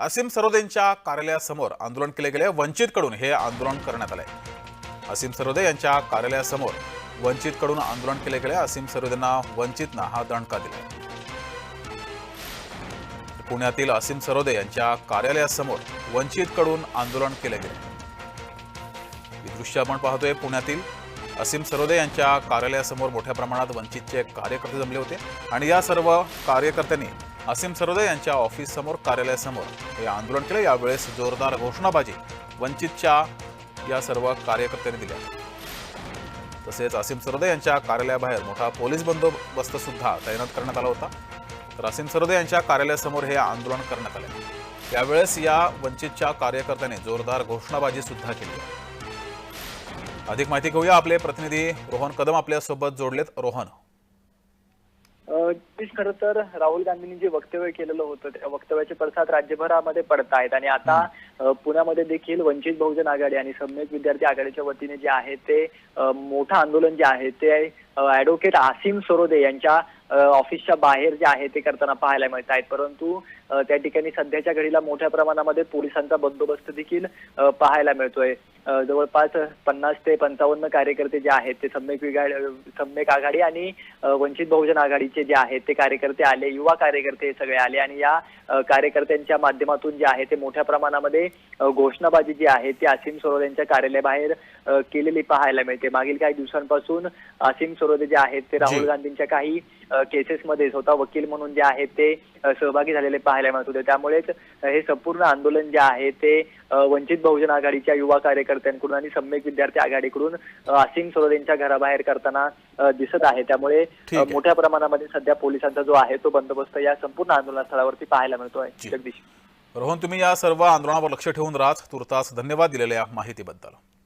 असीम सरोदेंच्या कार्यालयासमोर आंदोलन केले गेले. वंचितकडून हे आंदोलन करण्यात आले असीम सरोदे यांच्या कार्यालयासमोर वंचितकडून आंदोलन केले गेले. असीम सरोदेंना वंचितनं हा दणका दिला पुण्यातील असीम सरोदे यांच्या कार्यालयासमोर वंचितकडून आंदोलन केले गेले. ही दृश्य आपण पाहतोय पुण्यातील असीम सरोदे यांच्या कार्यालयासमोर मोठ्या प्रमाणात वंचितचे कार्यकर्ते जमले होते. आणि या सर्व कार्यकर्त्यांनी असीम सरोदे यांच्या ऑफिस समोर कार्यालयासमोर हे आंदोलन केले. यावेळेस जोरदार घोषणाबाजी वंचितच्या या सर्व कार्यकर्त्यांनी दिल्या तसेच असीम सरोदे यांच्या कार्यालयाबाहेर मोठा पोलीस बंदोबस्त सुद्धा तैनात करण्यात आला होता. तर असीम सरोदे यांच्या कार्यालयासमोर हे आंदोलन करण्यात आले. यावेळेस या वंचितच्या कार्यकर्त्यांनी जोरदार घोषणाबाजी सुद्धा केली अधिक माहिती घेऊया. आपले प्रतिनिधी रोहन कदम आपल्यासोबत जोडलेत. रोहन खरं तर राहुल गांधींनी जे वक्तव्य केलेलं होतं त्या वक्तव्याचे पडसाद राज्यभरामध्ये पडत आहेत आणि आता पुण्यामध्ये देखील वंचित बहुजन आघाडी आणि सम्यक विद्यार्थी आघाडीच्या वतीने जे आहे ते मोठं आंदोलन जे आहे ते ऍडव्होकेट आसिम सरोदे यांच्या ऑफिसच्या बाहेर जे आहे ते करताना पाहायला मिळत आहेत परंतु त्या ठिकाणी सध्याच्या घडीला मोठ्या प्रमाणामध्ये पोलिसांचा बंदोबस्त देखील पाहायला मिळतोय. जवळपास पन्नास ते पंचावन्न कार्यकर्ते जे आहेत ते सम्यक विघाड सम्यक आघाडी आणि वंचित बहुजन आघाडीचे जे आहेत ते कार्यकर्ते आले युवा कार्यकर्ते सगळे आले आणि या कार्यकर्त्यांच्या माध्यमातून जे आहे ते मोठ्या प्रमाणामध्ये घोषणाबाजी जी आहे ती असीम सरोदे यांच्या कार्यालयाबाहेर केलेली पाहायला मिळते मागील काही दिवसांपासून असीम सरोदे जे आहेत ते राहुल. गांधींच्या काही केसेसमध्ये स्वतः वकील म्हणून जे आहेत ते सहभागी झालेले पाहायला मिळत होते त्यामुळेच हे संपूर्ण आंदोलन जे आहे ते वंचित बहुजन आघाडीच्या युवा कार्यकर्त्यांकडून आणि सम्यक विद्यार्थी आघाडीकडून असीम सरोदे यांच्या घराबाहेर करताना दिसत आहे त्यामुळे आहे. मोठ्या प्रमाणामध्ये सध्या पोलिसांचा जो आहे तो बंदोबस्त या संपूर्ण आंदोलन स्थळावरती पाहायला मिळतोय जी. जगदीश रोहन तुम्ही या सर्व आंदोलनावर लक्ष ठेवून राहत तुर्तास धन्यवाद दिलेल्या माहितीबद्दल